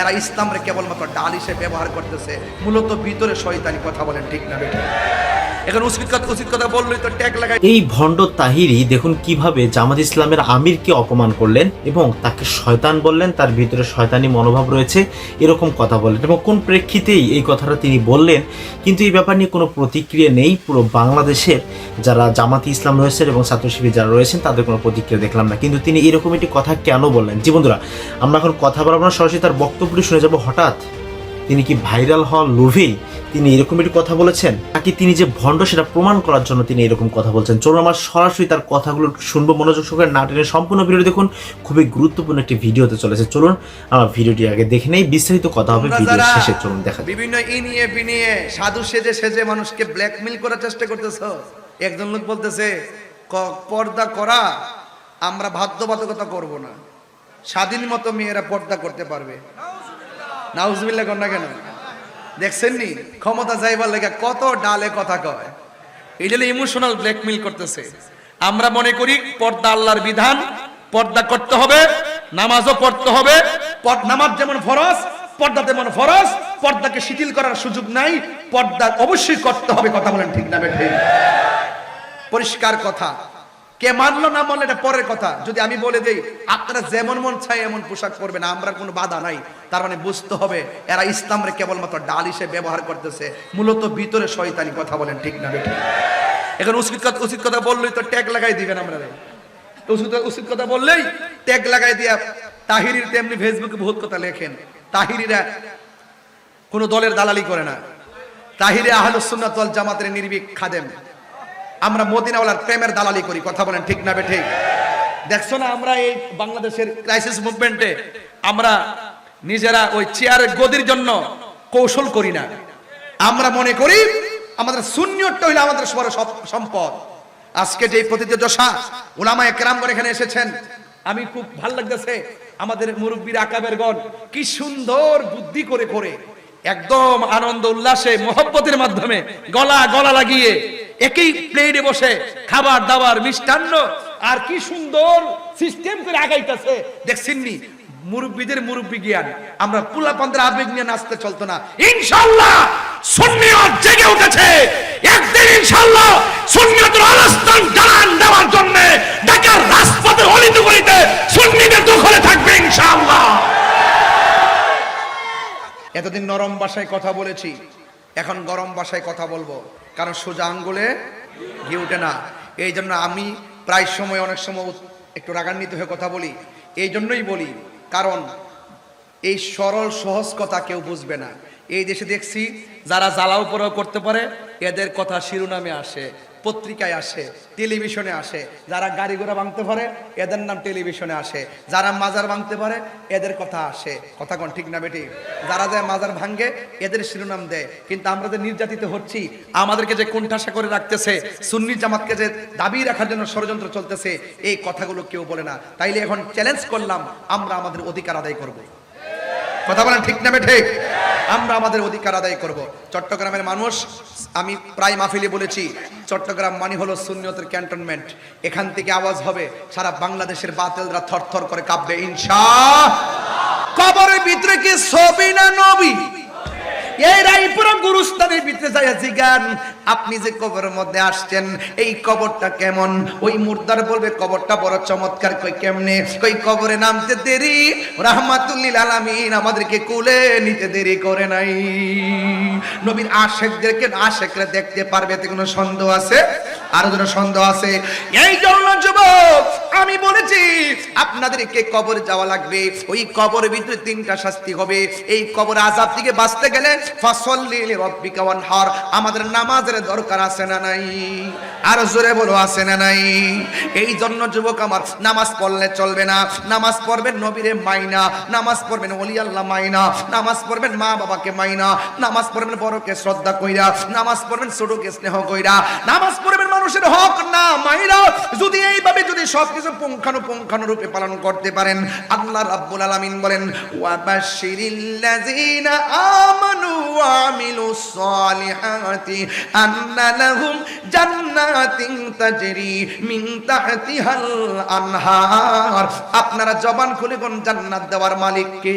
এরা ইসলামরে কেবলমাত্র ডাল হিসেবে ব্যবহার করতেছে। মূলত ভিতরে শয়তানি কথা বলেন, ঠিক না বেঠিক এখন উচিত কথা উচিত কথা বললেই তো ট্যাগ লাগাই। এই ভণ্ড তাহিরি দেখুন কীভাবে জামাত ইসলামের আমিরকে অপমান করলেন এবং তাকে শয়তান বললেন, তার ভিতরে শয়তানি মনোভাব রয়েছে, এরকম কথা বললেন এবং কোন প্রেক্ষিতেই এই কথাটা তিনি বললেন, কিন্তু এই ব্যাপার নিয়ে কোনো প্রতিক্রিয়া নেই। পুরো বাংলাদেশের যারা জামাতি ইসলাম রয়েছেন এবং ছাত্র শিবির যারা রয়েছেন, তাদের কোনো প্রতিক্রিয়া দেখলাম না। কিন্তু তিনি এরকম একটি কথা কেন বললেন? জি আমরা এখন কথা বলব না, সরাসরি তার বক্তব্যটি শুনে যাব হঠাৎ। তিনি কি ভাইরাল হওয়ার লোভেই তিনি এরকম একটি কথা বলেছেন? নাকি তিনি যে ভণ্ড সেটা প্রমাণ করার জন্য তিনি এরকম কথা বলছেন? চলুন আমার সরাসরি তার কথাগুলো শুনব। মনোযোগ সহকারে না টেনে সম্পূর্ণ ভিডিও দেখুন। খুবই গুরুত্বপূর্ণ একটি ভিডিওতে চলেছে। চলুন আমার ভিডিওটি আগে দেখে নেই। বিস্তারিত কথা হবে ভিডিও শেষে। চলুন দেখা। বিভিন্ন ইনিয়ে বিনিয়ে সাধু সেজে সেজে মানুষকে ব্ল্যাকমেল করার চেষ্টা করতেছ। একজন লোক বলতেছে পর্দা করা আমরা বাধ্যবাধকতা করব না। স্বাধীন মতো মেয়েরা পর্দা করতে পারবে। নাউজবিল্লা না কেন? দেখছেন নি? ক্ষমতা যাইবার লেগে কত ডালে কথা কয়। এই ইমোশনাল ব্ল্যাকমেল করতেছে। আমরা মনে করি পর্দা আল্লাহর বিধান, পর্দা করতে হবে, নামাজও পড়তে হবে। নামাজ যেমন ফরজ, পর্দা তেমন ফরজ, পর্দাকে শিথিল করার সুযোগ নাই, পর্দা অবশ্যই করতে হবে, কথা বলেন ঠিক না বেঠিক পরিষ্কার কথা। কে মানলো না মানলো এটা পরের কথা। যদি আমি বলে দেই, আপনারা যেমন মন চাই এমন পোশাক পরবেন, আমরা কোনো বাধা নাই। তার মানে বুঝতে হবে, এরা ইসলামরে কেবলমাত্র ডাল হিসেবে ব্যবহার করতেছে। মূলত ভিতরে শয়তানি কথা বলেন, ঠিক না, বেঠিক। এখন উচিত কথা উচিত কথা বললেই তো ট্যাগ লাগাই দিবেন আমরা উচিত উচিত কথা বললেই ট্যাগ লাগাই দিয়া তাহিরির তেমনি ফেসবুকে বহুত কথা লেখেন। তাহিরিরা কোনো দলের দালালি করে না। তাহিরে আহলুসুন্নাত জামাতের নির্ভীক খাদেম। আমরা মদিনাওয়ালার প্রেমের দালালি করি, কথা বলেন ঠিক না ঠিক? দেখছ না আমরা এই বাংলাদেশের ক্রাইসিস মুভমেন্টে আমরা নিজেরা ওই চেয়ারের গদির জন্য কৌশল করি না। আমরা মনে করি আমাদের শূন্যটা হইলে আমাদের সবার সম্পদ। আজকে যে প্রতিযোজসা ওলামা একরামগণ এখানে এসেছেন, আমি খুব ভালো লাগতেছে আমাদের মুরব্বীর আকাবের গণ কি সুন্দর বুদ্ধি করে করে একদম আনন্দ, উল্লাসে, মোহব্বতের মাধ্যমে গলা গলা লাগিয়ে একই প্লেটে বসে খাবার দাবার মিষ্টান্ন। আর কি সুন্দর সিস্টেম করে আগাইতেছে। দেখছেননি মুরব্বীদের মুরব্বী জ্ঞান। আমরা পুলা পান্তের আবেগ নিয়ে নাচতে চলতো না। ইনশাল্লাহ সুন্নিয়ত জেগে উঠেছে। একদিন ইনশাল্লাহ সুন্নিয়তের অবস্থান জানান দেওয়ার জন্য ঢাকার রাজপথের অলিতে গলিতে সুন্নিদের দখলে থাকবে ইনশাল্লাহ এতদিন নরম ভাষায় কথা বলেছি। এখন গরম ভাষায় কথা বলব। কারণ সোজা আঙ্গুলে ঘি উঠে না। এই জন্য আমি প্রায় সময় অনেক সময় একটু রাগান্বিত হয়ে কথা বলি। এই জন্যই বলি, কারণ এই সরল সহজ কথা কেউ বুঝবে না। এই দেশে দেখছি যারা জ্বালাও উপরেও করতে পারে, এদের কথা শিরোনামে আসে। পত্রিকায় আসে, টেলিভিশনে আসে। যারা গাড়ি ঘোড়া ভাঙতে পারে, এদের নাম টেলিভিশনে আসে। যারা মাজার ভাঙতে পারে, এদের কথা আসে। কথা কোন ঠিক না বেটি? যারা যায় মাজার ভাঙ্গে এদের শিরোনাম দেয়। কিন্তু আমরা যে নির্যাতিত হচ্ছি, আমাদেরকে যে কোণঠাসা করে রাখতেছে, সুন্নি জামাতকে যে দাবি রাখার জন্য ষড়যন্ত্র চলতেছে, এই কথাগুলো কেউ বলে না। তাইলে এখন চ্যালেঞ্জ করলাম, আমরা আমাদের অধিকার আদায় করব। কথা বলেন ঠিক না ঠিক আমরা আমাদের অধিকার আদায় করব। চট্টগ্রামের মানুষ, আমি প্রায় মাহফিলে বলেছি, চট্টগ্রাম মানে হলো শূন্যতের ক্যান্টনমেন্ট। এখান থেকে আওয়াজ হবে, সারা বাংলাদেশের বাতিলরা থরথর করে কাঁপবে, ইনশা কবরের ভিতরে কি ছবি না নবী? এই রাইপুরা গুরুস্থানের ভিতরে যায় জিগান। আপনি যে কবরের মধ্যে আসছেন, এই কবরটা কেমন? ওই মুর্দার বলবে, কবরটা বড় চমৎকার, কই কেমনে? কই কবরে নামতে দেরি আলামিন আমাদেরকে কুলে নিতে দেরি করে নাই। নবীর আশেকদেরকে, আশেকরা দেখতে পারবে, এতে কোনো সন্দেহ আছে? আরও যেন সন্দেহ আছে? এই জন্য যুবক আমি বলেছি, আপনাদেরকে কবর যাওয়া লাগবে। ওই কবরের ভিতরে তিনটা শাস্তি হবে। এই কবর আজাব থেকে বাঁচতে গেলে, ফসল্লি রব্বিকা ওয়ানহার, আমাদের নামাজের দরকার আছে না নাই? আর জোরে বলো, আছে না নাই? এই জন্য যুবক আমার, নামাজ পড়লে চলবে না। নামাজ পড়বেন নবীরে মাইনা, নামাজ পড়বেন ওলি আল্লাহ মাইনা, নামাজ পড়বেন মা বাবাকে মাইনা, নামাজ পড়বেন বড়কে শ্রদ্ধা কইরা, নামাজ পড়বেন ছোটকে স্নেহ কইরা, নামাজ পড়বেন মানুষের হক না মাইরা, যদি এইভাবে যদি সবকিছু পুঙ্খানু পুঙ্খানু রূপে পালন করতে পারেন। আল্লাহ রাব্বুল আলামিন বলেন ওয়াবাশিরিল্লাযিনা আমানু ওয়া আমিলুস সালিহাতি আন্না লাহুম জান্নাতিন তাজরি মিন তাহতিহাল আনহার। আপনারা জবান খুলে কোন জান্নাত দেওয়ার মালিক কে?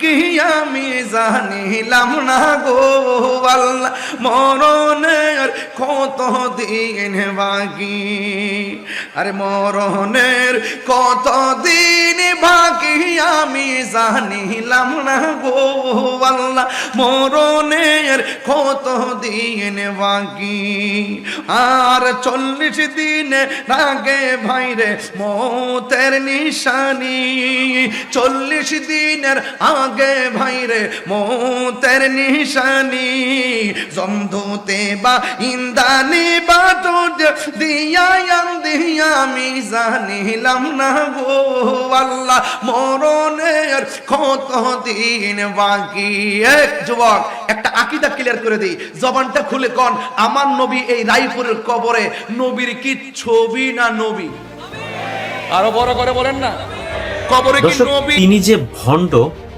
কি আমি জানিলাম না গো মরণের কত দিন বাকি? আরে মরণের কত দিন বাকি? আমি জানিলাম না গো মরণের কত দিন বাকি? আর চল্লিশ দিন আগে ভাইরে মতের নিশানি, চল্লিশ দিনের আগে ভাইরে মতের নিশানি জমধুতে বা ইন্দানি বা দুধ দিয়া দিয়া আমি জানিলাম না গো আল্লাহ মরণের কত দিন বাকি। এক যুবক একটা আকিদা ক্লিয়ার করে দিই। জবানটা খুলে কন আমার নবী এই রায়পুরের কবরে নবীর কি ছবি না নবী? আরও বড় করে বলেন না। কবরে কি নবী? তিনি যে ভণ্ড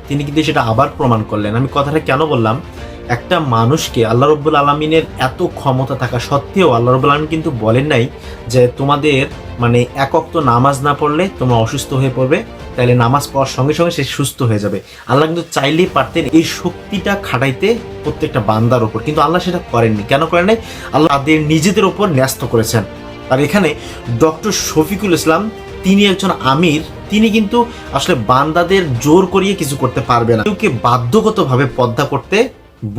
তিনি কিন্তু সেটা আবার প্রমাণ করলেন। আমি কথাটা কেন বললাম? একটা মানুষকে আল্লাহ রব্বুল আলমিনের এত ক্ষমতা থাকা সত্ত্বেও আল্লাহ রব্বুল আলমিন কিন্তু বলেন নাই যে তোমাদের মানে একক তো নামাজ না পড়লে তোমরা অসুস্থ হয়ে পড়বে তাহলে নামাজ পড়ার সঙ্গে সঙ্গে সে সুস্থ হয়ে যাবে। আল্লাহ কিন্তু চাইলেই পারতেন এই শক্তিটা খাটাইতে প্রত্যেকটা বান্দার ওপর কিন্তু আল্লাহ সেটা করেননি। কেন করেন নাই? আল্লাহ তাদের নিজেদের ওপর ন্যস্ত করেছেন। আর এখানে ডক্টর শফিকুল ইসলাম তিনি একজন আমির, তিনি কিন্তু আসলে বান্দাদের জোর করিয়ে কিছু করতে পারবে না। কেউকে বাধ্যগতভাবে পদ্মা করতে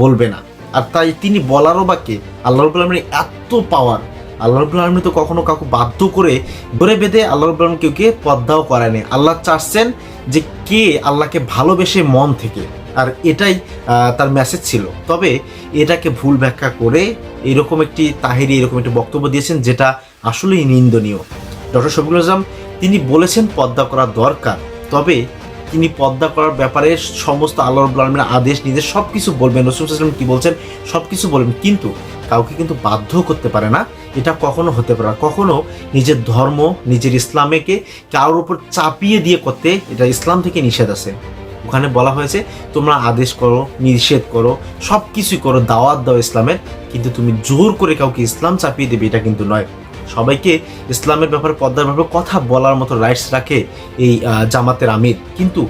বলবে না। আর তাই তিনি বলারও বা কে? আল্লাহ রবুল আলমীর এত পাওয়ার আল্লাহ রবুল আলমী তো কখনো কাউকে বাধ্য করে ধরে বেঁধে আল্লাহ রবুল আলম কেউকে পদ্মাও করায়নি আল্লাহ চাচ্ছেন যে কে আল্লাহকে ভালোবেসে মন থেকে। আর এটাই তার মেসেজ ছিল। তবে এটাকে ভুল ব্যাখ্যা করে এরকম একটি তাহিরি, এরকম একটি বক্তব্য দিয়েছেন যেটা আসলেই নিন্দনীয়। ডক্টর শফিকুল আজম তিনি বলেছেন পদ্মা করা দরকার, তবে তিনি পদ্মা করার ব্যাপারে সমস্ত আল্লাহ আলমীর আদেশ নিজের সব কিছু বলবেন, রসুল কি বলছেন সব কিছু বলবেন, কিন্তু কাউকে কিন্তু বাধ্য করতে পারে না, এটা কখনো হতে পারে না। কখনো নিজের ধর্ম, নিজের ইসলামেকে কারোর উপর চাপিয়ে দিয়ে করতে এটা ইসলাম থেকে নিষেধ আছে। ওখানে বলা হয়েছে, তোমরা আদেশ করো, নিষেধ করো সব কিছুই করো, দাওয়াত দাও ইসলামের, কিন্তু তুমি জোর করে কাউকে ইসলাম চাপিয়ে দেবে, এটা কিন্তু নয়। সবাইকে ইসলামের ব্যাপারে পদ্মার ব্যাপারে কথা বলার মতো রাইটস রাখে এই জামাতের আমির। কিন্তু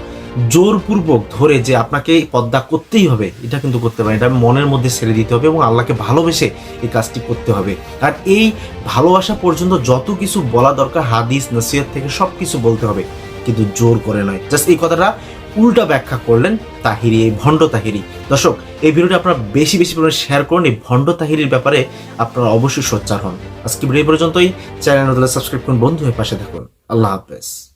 জোরপূর্বক ধরে যে আপনাকে পদ্মা করতেই হবে, এটা কিন্তু করতে পারে এটা মনের মধ্যে ছেড়ে দিতে হবে এবং আল্লাহকে ভালোবেসে এই কাজটি করতে হবে। আর এই ভালোবাসা পর্যন্ত যত কিছু বলা দরকার, হাদিস, নসিহত থেকে সব কিছু বলতে হবে, কিন্তু জোর করে নয়। জাস্ট এই কথাটা উল্টা ব্যাখ্যা করলেন তাহিরি, এই ভণ্ড তাহিরি। দর্শক, এই ভিডিওটি আপনারা বেশি বেশি পরিমাণে শেয়ার করুন। এই ভণ্ড তাহিরির ব্যাপারে আপনারা অবশ্যই সোচ্চার হন। আজকে ভিডিও পর্যন্তই। চ্যানেল সাবস্ক্রাইব করুন। বন্ধু হয়ে পাশে থাকুন। আল্লাহ হাফেজ।